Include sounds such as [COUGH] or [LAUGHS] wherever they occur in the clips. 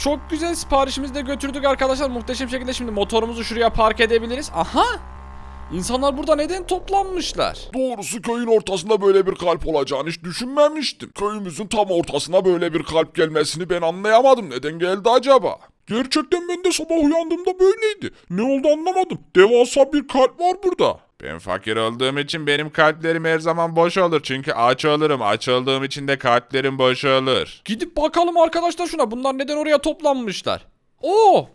Çok güzel siparişimizi de götürdük arkadaşlar. Muhteşem şekilde şimdi motorumuzu şuraya park edebiliriz. Aha! İnsanlar burada neden toplanmışlar? Doğrusu köyün ortasında böyle bir kalp olacağını hiç düşünmemiştim. Köyümüzün tam ortasına böyle bir kalp gelmesini ben anlayamadım. Neden geldi acaba? Gerçekten ben de sabah uyandığımda böyleydi. Ne oldu anlamadım. Devasa bir kalp var burada. Ben fakir olduğum için benim kalplerim her zaman boş olur. Çünkü aç olurum. Aç olduğum için de kalplerim boş olur. Gidip bakalım arkadaşlar şuna. Bunlar neden oraya toplanmışlar? Oo!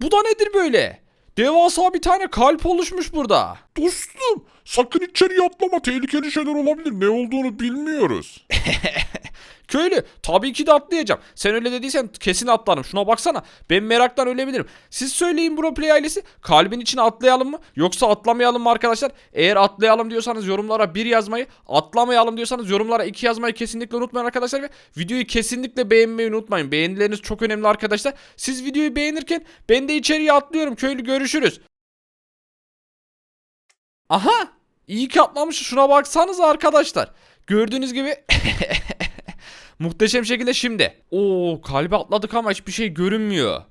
Bu da nedir böyle? Devasa bir tane kalp oluşmuş burada. Dostum sakın içeriye atlama. Tehlikeli şeyler olabilir. Ne olduğunu bilmiyoruz. [LAUGHS] Köylü tabii ki de atlayacağım. Sen öyle dediysen kesin atlarım. Şuna baksana. Ben meraktan ölebilirim. Siz söyleyin Bro Play ailesi. Kalbin içine atlayalım mı? Yoksa atlamayalım mı arkadaşlar? Eğer atlayalım diyorsanız yorumlara bir yazmayı. Atlamayalım diyorsanız yorumlara iki yazmayı kesinlikle unutmayın arkadaşlar. Ve videoyu kesinlikle beğenmeyi unutmayın. Beğenileriniz çok önemli arkadaşlar. Siz videoyu beğenirken ben de içeriye atlıyorum. Köylü görüşürüz. Aha! İyi ki atlamışız. Şuna baksanıza arkadaşlar. Gördüğünüz gibi [LAUGHS] Muhteşem şekilde şimdi. Oo kalbi atladık ama hiçbir şey görünmüyor.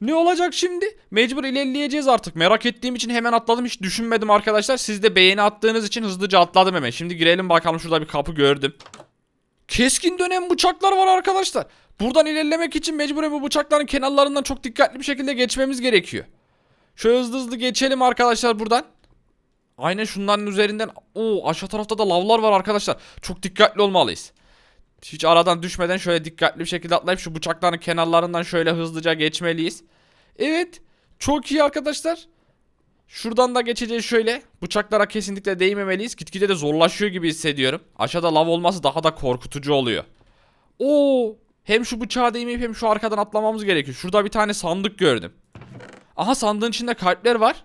Ne olacak şimdi? Mecbur ilerleyeceğiz artık. Merak ettiğim için hemen atladım. Hiç düşünmedim arkadaşlar. Siz de beğeni attığınız için hızlıca atladım hemen. Şimdi girelim bakalım. Şurada bir kapı gördüm. Keskin dönem bıçaklar var arkadaşlar. Buradan ilerlemek için mecburen bu bıçakların kenarlarından çok dikkatli bir şekilde geçmemiz gerekiyor. Şöyle hızlı hızlı geçelim arkadaşlar buradan. Aynen şunların üzerinden. Oo aşağı tarafta da lavlar var arkadaşlar. Çok dikkatli olmalıyız. Hiç aradan düşmeden şöyle dikkatli bir şekilde atlayıp şu bıçakların kenarlarından şöyle hızlıca geçmeliyiz. Evet. Çok iyi arkadaşlar. Şuradan da geçeceğiz şöyle. Bıçaklara kesinlikle değmemeliyiz. Gitgide de zorlaşıyor gibi hissediyorum. Aşağıda lav olması daha da korkutucu oluyor. Oo! Hem şu bıçağa değmeyip hem şu arkadan atlamamız gerekiyor. Şurada bir tane sandık gördüm. Aha sandığın içinde kalpler var.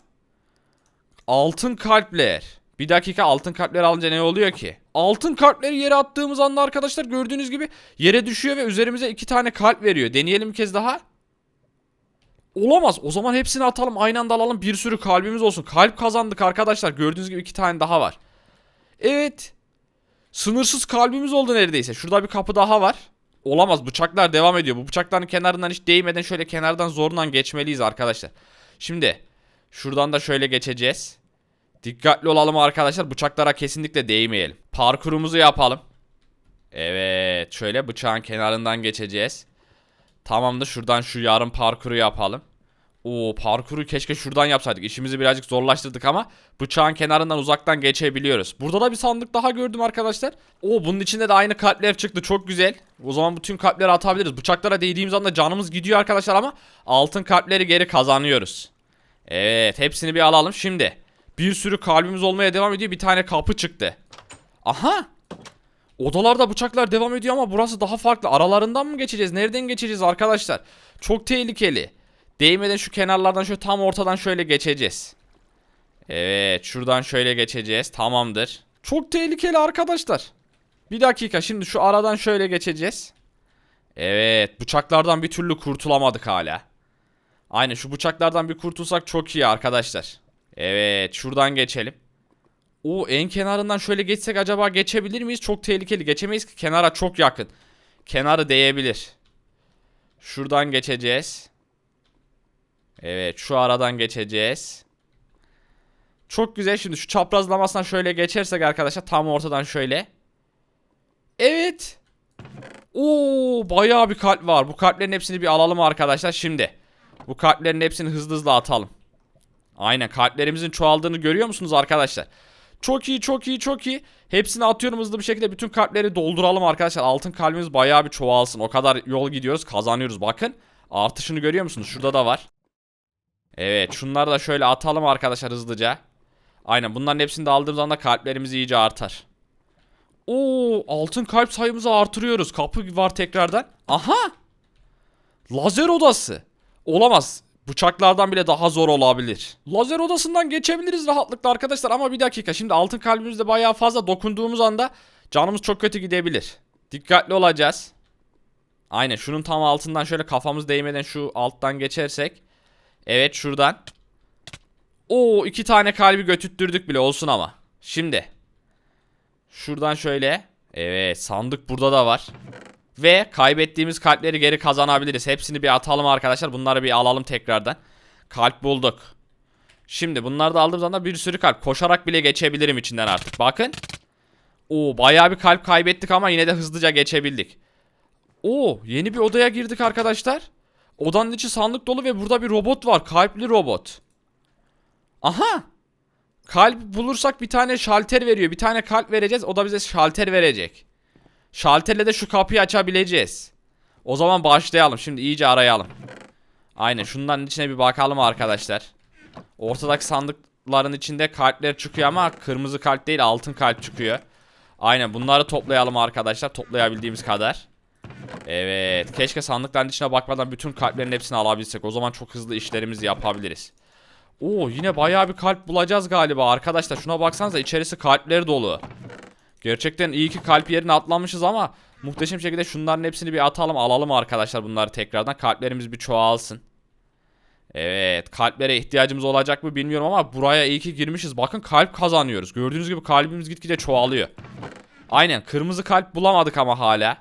Altın kalpler. Bir dakika altın kalpler alınca ne oluyor ki? Altın kalpleri yere attığımız anda arkadaşlar gördüğünüz gibi yere düşüyor ve üzerimize iki tane kalp veriyor. Deneyelim bir kez daha. Olamaz. O zaman hepsini atalım. Aynı anda alalım. Bir sürü kalbimiz olsun. Kalp kazandık arkadaşlar. Gördüğünüz gibi iki tane daha var. Evet. Sınırsız kalbimiz oldu neredeyse. Şurada bir kapı daha var. Olamaz. Bıçaklar devam ediyor. Bu bıçakların kenarından hiç değmeden şöyle kenardan zorla geçmeliyiz arkadaşlar. Şimdi şuradan da şöyle geçeceğiz. Dikkatli olalım arkadaşlar. Bıçaklara kesinlikle değmeyelim. Parkurumuzu yapalım. Evet. Şöyle bıçağın kenarından geçeceğiz. Tamamdır. Şuradan şu yarım parkuru yapalım. Oo parkuru keşke şuradan yapsaydık. İşimizi birazcık zorlaştırdık ama bıçağın kenarından uzaktan geçebiliyoruz. Burada da bir sandık daha gördüm arkadaşlar. Oo bunun içinde de aynı kalpler çıktı. Çok güzel. O zaman bütün kalpleri atabiliriz. Bıçaklara değdiğimiz anda canımız gidiyor arkadaşlar ama altın kalpleri geri kazanıyoruz. Evet hepsini bir alalım. Şimdi bir sürü kalbimiz olmaya devam ediyor. Bir tane kapı çıktı. Aha. Odalarda bıçaklar devam ediyor ama burası daha farklı. Aralarından mı geçeceğiz? Nereden geçeceğiz arkadaşlar? Çok tehlikeli. Değmeden şu kenarlardan şöyle tam ortadan şöyle geçeceğiz. Evet şuradan şöyle geçeceğiz. Tamamdır. Çok tehlikeli arkadaşlar. Bir dakika şimdi şu aradan şöyle geçeceğiz. Evet bıçaklardan bir türlü kurtulamadık hala. Aynen şu bıçaklardan bir kurtulsak çok iyi arkadaşlar. Evet şuradan geçelim. O en kenarından şöyle geçsek acaba geçebilir miyiz? Çok tehlikeli. Geçemeyiz ki kenara çok yakın. Kenarı değebilir. Şuradan geçeceğiz. Evet şu aradan geçeceğiz. Çok güzel. Şimdi şu çaprazlamasından şöyle geçersek arkadaşlar tam ortadan şöyle. Evet. Oo bayağı bir kalp var. Bu kalplerin hepsini bir alalım arkadaşlar şimdi. Bu kalplerin hepsini hızlı hızlı atalım. Aynen kalplerimizin çoğaldığını görüyor musunuz arkadaşlar? Çok iyi çok iyi çok iyi. Hepsini atıyorum hızlı bir şekilde bütün kalpleri dolduralım arkadaşlar. Altın kalbimiz bayağı bir çoğalsın. O kadar yol gidiyoruz kazanıyoruz bakın. Artışını görüyor musunuz? Şurada da var. Evet şunları da şöyle atalım arkadaşlar hızlıca. Aynen bunların hepsini de aldığımız anda kalplerimiz iyice artar. Oo altın kalp sayımızı artırıyoruz. Kapı var tekrardan. Aha! Lazer odası. Olamaz. Bıçaklardan bile daha zor olabilir. Lazer odasından geçebiliriz rahatlıkla arkadaşlar ama bir dakika. Şimdi altın kalbimizde bayağı fazla dokunduğumuz anda canımız çok kötü gidebilir. Dikkatli olacağız. Aynen şunun tam altından şöyle kafamız değmeden şu alttan geçersek. Evet şuradan. Oo iki tane kalbi götüttürdük bile olsun ama. Şimdi. Şuradan şöyle. Evet sandık burada da var. Ve kaybettiğimiz kalpleri geri kazanabiliriz. Hepsini bir atalım arkadaşlar. Bunları bir alalım tekrardan. Kalp bulduk. Şimdi bunları da aldığım zaman bir sürü kalp. Koşarak bile geçebilirim içinden artık. Bakın. Oo bayağı bir kalp kaybettik ama yine de hızlıca geçebildik. Oo yeni bir odaya girdik arkadaşlar. Odanın içi sandık dolu ve burada bir robot var. Kalpli robot. Aha. Kalp bulursak bir tane şalter veriyor. Bir tane kalp vereceğiz. O da bize şalter verecek. Şalterle de şu kapıyı açabileceğiz. O zaman başlayalım. Şimdi iyice arayalım. Aynen şunların içine bir bakalım arkadaşlar. Ortadaki sandıkların içinde kalpler çıkıyor ama kırmızı kalp değil altın kalp çıkıyor. Aynen bunları toplayalım arkadaşlar. Toplayabildiğimiz kadar. Evet. Keşke sandıkların içine bakmadan bütün kalplerin hepsini alabilsek. O zaman çok hızlı işlerimizi yapabiliriz. Oo yine bayağı bir kalp bulacağız galiba arkadaşlar. Şuna baksanıza içerisi kalpleri dolu. Gerçekten iyi ki kalp yerine atlamışız ama muhteşem şekilde şunların hepsini bir atalım alalım arkadaşlar bunları tekrardan. Kalplerimiz bir çoğalsın. Evet kalplere ihtiyacımız olacak mı bilmiyorum ama buraya iyi ki girmişiz. Bakın kalp kazanıyoruz. Gördüğünüz gibi kalbimiz gitgide çoğalıyor. Aynen kırmızı kalp bulamadık ama hala.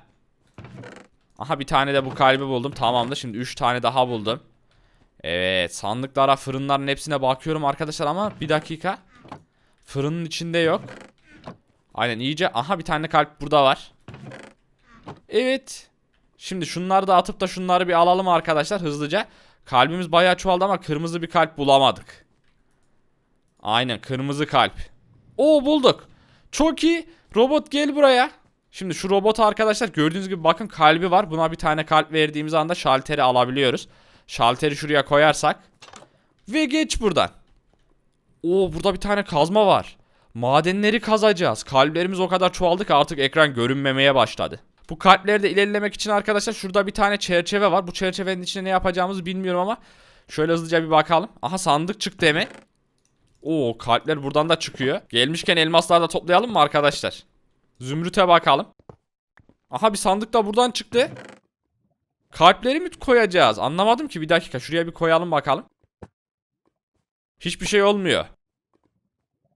Aha bir tane de bu kalbi buldum. Tamamdır şimdi 3 tane daha buldum. Evet sandıklara fırınların hepsine bakıyorum arkadaşlar ama bir dakika. Fırının içinde yok. Aynen iyice. Aha bir tane kalp burada var. Evet. Şimdi şunları da atıp da şunları bir alalım arkadaşlar hızlıca. Kalbimiz bayağı çoğaldı ama kırmızı bir kalp bulamadık. Aynen kırmızı kalp. Oo bulduk. Çok iyi. Robot gel buraya. Şimdi şu robot arkadaşlar gördüğünüz gibi bakın kalbi var. Buna bir tane kalp verdiğimiz anda şalteri alabiliyoruz. Şalteri şuraya koyarsak. Ve geç buradan. Oo burada bir tane kazma var. Madenleri kazacağız. Kalplerimiz o kadar çoğaldı ki artık ekran görünmemeye başladı. Bu kalplerde ilerlemek için arkadaşlar şurada bir tane çerçeve var. Bu çerçevenin içine ne yapacağımızı bilmiyorum ama şöyle hızlıca bir bakalım. Aha sandık çıktı hemen. Oo kalpler buradan da çıkıyor. Gelmişken elmasları da toplayalım mı arkadaşlar? Zümrüt'e bakalım. Aha bir sandık da buradan çıktı. Kalpleri mi koyacağız? Anlamadım ki bir dakika şuraya bir koyalım bakalım. Hiçbir şey olmuyor.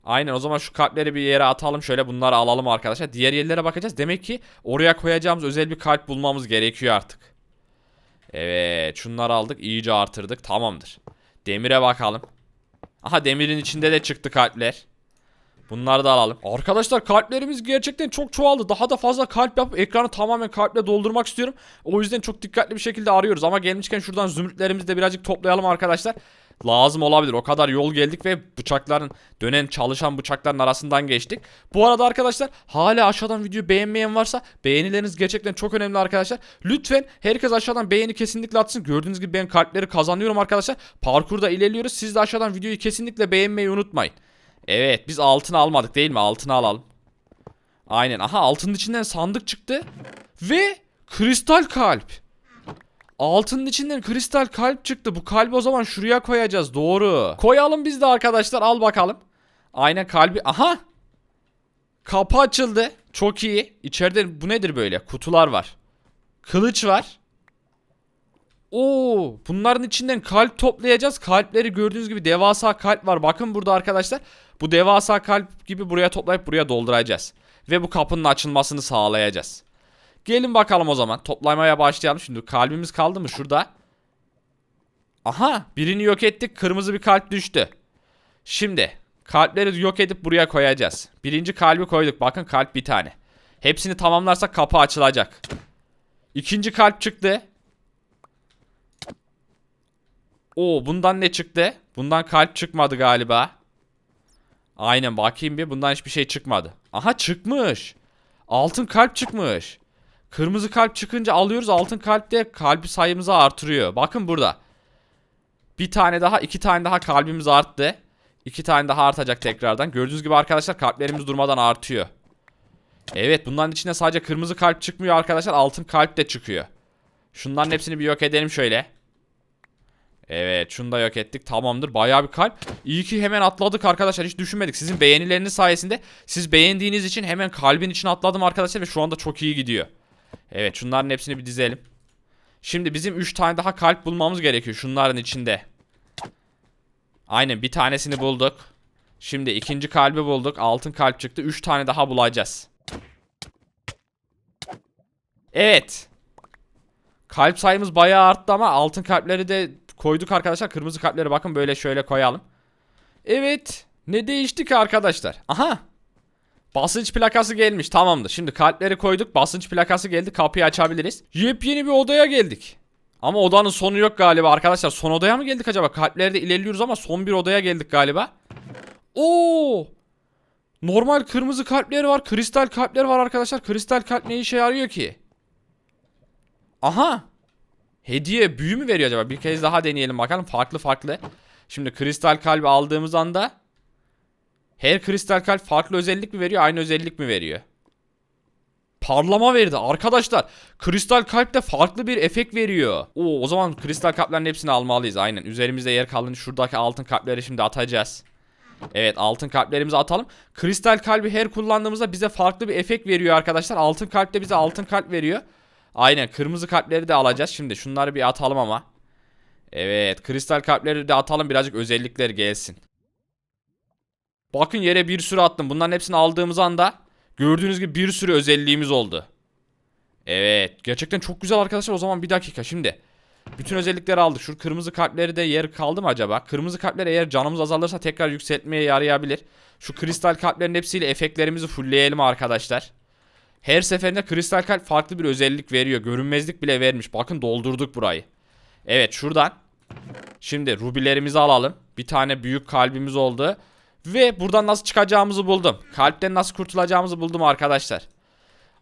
Aynen o zaman şu kalpleri bir yere atalım şöyle bunları alalım arkadaşlar. Diğer yerlere bakacağız. Demek ki oraya koyacağımız özel bir kalp bulmamız gerekiyor artık. Evet şunları aldık iyice artırdık tamamdır. Demire bakalım. Aha demirin içinde de çıktı kalpler. Bunları da alalım. Arkadaşlar kalplerimiz gerçekten çok çoğaldı. Daha da fazla kalp yapıp ekranı tamamen kalple doldurmak istiyorum. O yüzden çok dikkatli bir şekilde arıyoruz. Ama gelmişken şuradan zümrütlerimizi de birazcık toplayalım arkadaşlar. Lazım olabilir. O kadar yol geldik ve bıçakların dönen çalışan bıçakların arasından geçtik. Bu arada arkadaşlar hala aşağıdan videoyu beğenmeyen varsa beğenileriniz gerçekten çok önemli arkadaşlar. Lütfen herkes aşağıdan beğeni kesinlikle atsın. Gördüğünüz gibi ben kalpleri kazanıyorum arkadaşlar. Parkurda ilerliyoruz. Siz de aşağıdan videoyu kesinlikle beğenmeyi unutmayın. Evet biz altını almadık değil mi? Altını alalım. Aynen. Aha altının içinden sandık çıktı. Ve kristal kalp. Altının içinden kristal kalp çıktı. Bu kalbi o zaman şuraya koyacağız. Doğru. Koyalım biz de arkadaşlar. Al bakalım. Aynen kalbi. Aha. Kapı açıldı. Çok iyi. İçeride bu nedir böyle? Kutular var. Kılıç var. Oo, bunların içinden kalp toplayacağız. Kalpleri gördüğünüz gibi devasa kalp var. Bakın burada arkadaşlar. Bu devasa kalp gibi buraya toplayıp buraya dolduracağız. Ve bu kapının açılmasını sağlayacağız. Gelin bakalım o zaman. Toplamaya başlayalım. Şimdi kalbimiz kaldı mı şurada? Aha birini yok ettik. Kırmızı bir kalp düştü. Şimdi kalpleri yok edip buraya koyacağız. Birinci kalbi koyduk. Bakın kalp bir tane. Hepsini tamamlarsak kapı açılacak. İkinci kalp çıktı. Oo bundan ne çıktı? Bundan kalp çıkmadı galiba. Aynen bakayım bir. Bundan hiçbir şey çıkmadı. Aha çıkmış. Altın kalp çıkmış. Kırmızı kalp çıkınca alıyoruz. Altın kalp de kalbi sayımızı artırıyor. Bakın burada. Bir tane daha, iki tane daha kalbimiz arttı. İki tane daha artacak tekrardan. Gördüğünüz gibi arkadaşlar kalplerimiz durmadan artıyor. Evet bunların içinde sadece kırmızı kalp çıkmıyor arkadaşlar. Altın kalp de çıkıyor. Şunların hepsini bir yok edelim şöyle. Evet şunu da yok ettik tamamdır bayağı bir kalp İyi ki hemen atladık arkadaşlar hiç düşünmedik Sizin beğenileriniz sayesinde siz beğendiğiniz için hemen kalbin içine atladım arkadaşlar Ve şu anda çok iyi gidiyor Evet şunların hepsini bir dizelim Şimdi bizim 3 tane daha kalp bulmamız gerekiyor şunların içinde Aynen bir tanesini bulduk Şimdi ikinci kalbi bulduk altın kalp çıktı 3 tane daha bulacağız Evet Kalp sayımız bayağı arttı ama altın kalpleri de koyduk arkadaşlar. Kırmızı kalpleri bakın böyle şöyle koyalım. Evet. Ne değişti ki arkadaşlar? Aha. Basınç plakası gelmiş. Tamamdır. Şimdi kalpleri koyduk. Basınç plakası geldi. Kapıyı açabiliriz. Yepyeni bir odaya geldik. Ama odanın sonu yok galiba arkadaşlar. Son odaya mı geldik acaba? Kalplerde ilerliyoruz ama son bir odaya geldik galiba. Oo! Normal kırmızı kalpleri var. Kristal kalpleri var arkadaşlar. Kristal kalp ne işe yarıyor ki? Aha! Hediye büyü mü veriyor acaba? Bir kez daha deneyelim bakalım. Farklı farklı. Şimdi kristal kalbi aldığımız anda her kristal kalp farklı özellik mi veriyor? Aynı özellik mi veriyor? Parlama verdi arkadaşlar. Kristal kalp de farklı bir efekt veriyor. Oo, o zaman kristal kalplerin hepsini almalıyız aynen. Üzerimizde yer kalın şuradaki altın kalpleri şimdi atacağız. Evet altın kalplerimizi atalım. Kristal kalbi her kullandığımızda bize farklı bir efekt veriyor arkadaşlar. Altın kalp de bize altın kalp veriyor. Aynen kırmızı kalpleri de alacağız. Şimdi şunları bir atalım ama. Evet kristal kalpleri de atalım birazcık özellikleri gelsin. Bakın yere bir sürü attım. Bunların hepsini aldığımız anda gördüğünüz gibi bir sürü özelliğimiz oldu. Evet gerçekten çok güzel arkadaşlar. O zaman bir dakika şimdi. Bütün özellikleri aldık. Şu kırmızı kalpleri de yer kaldı mı acaba? Kırmızı kalpler eğer canımız azalırsa tekrar yükseltmeye yarayabilir. Şu kristal kalplerin hepsiyle efektlerimizi fullleyelim arkadaşlar. Her seferinde kristal kalp farklı bir özellik veriyor. Görünmezlik bile vermiş. Bakın doldurduk burayı. Evet şuradan. Şimdi rubilerimizi alalım. Bir tane büyük kalbimiz oldu. Ve buradan nasıl çıkacağımızı buldum. Kalpten nasıl kurtulacağımızı buldum arkadaşlar.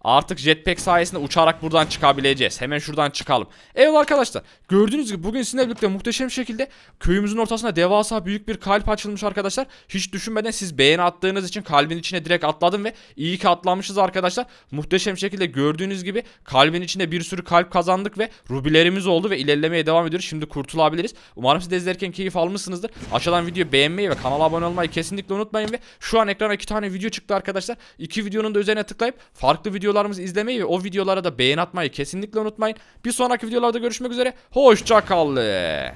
Artık jetpack sayesinde uçarak buradan çıkabileceğiz. Hemen şuradan çıkalım. Evet arkadaşlar gördüğünüz gibi bugün sizinle birlikte muhteşem şekilde köyümüzün ortasına devasa büyük bir kalp açılmış arkadaşlar. Hiç düşünmeden siz beğeni attığınız için kalbin içine direkt atladım ve iyi ki atlamışız arkadaşlar. Muhteşem şekilde gördüğünüz gibi kalbin içinde bir sürü kalp kazandık ve rubilerimiz oldu ve ilerlemeye devam ediyoruz. Şimdi kurtulabiliriz. Umarım siz de izlerken keyif almışsınızdır. Aşağıdan videoyu beğenmeyi ve kanala abone olmayı kesinlikle unutmayın ve şu an ekrana iki tane video çıktı arkadaşlar. İki videonun da üzerine tıklayıp farklı videolarımızı izlemeyi ve o videolara da beğen atmayı kesinlikle unutmayın. Bir sonraki videolarda görüşmek üzere. Hoşçakalın.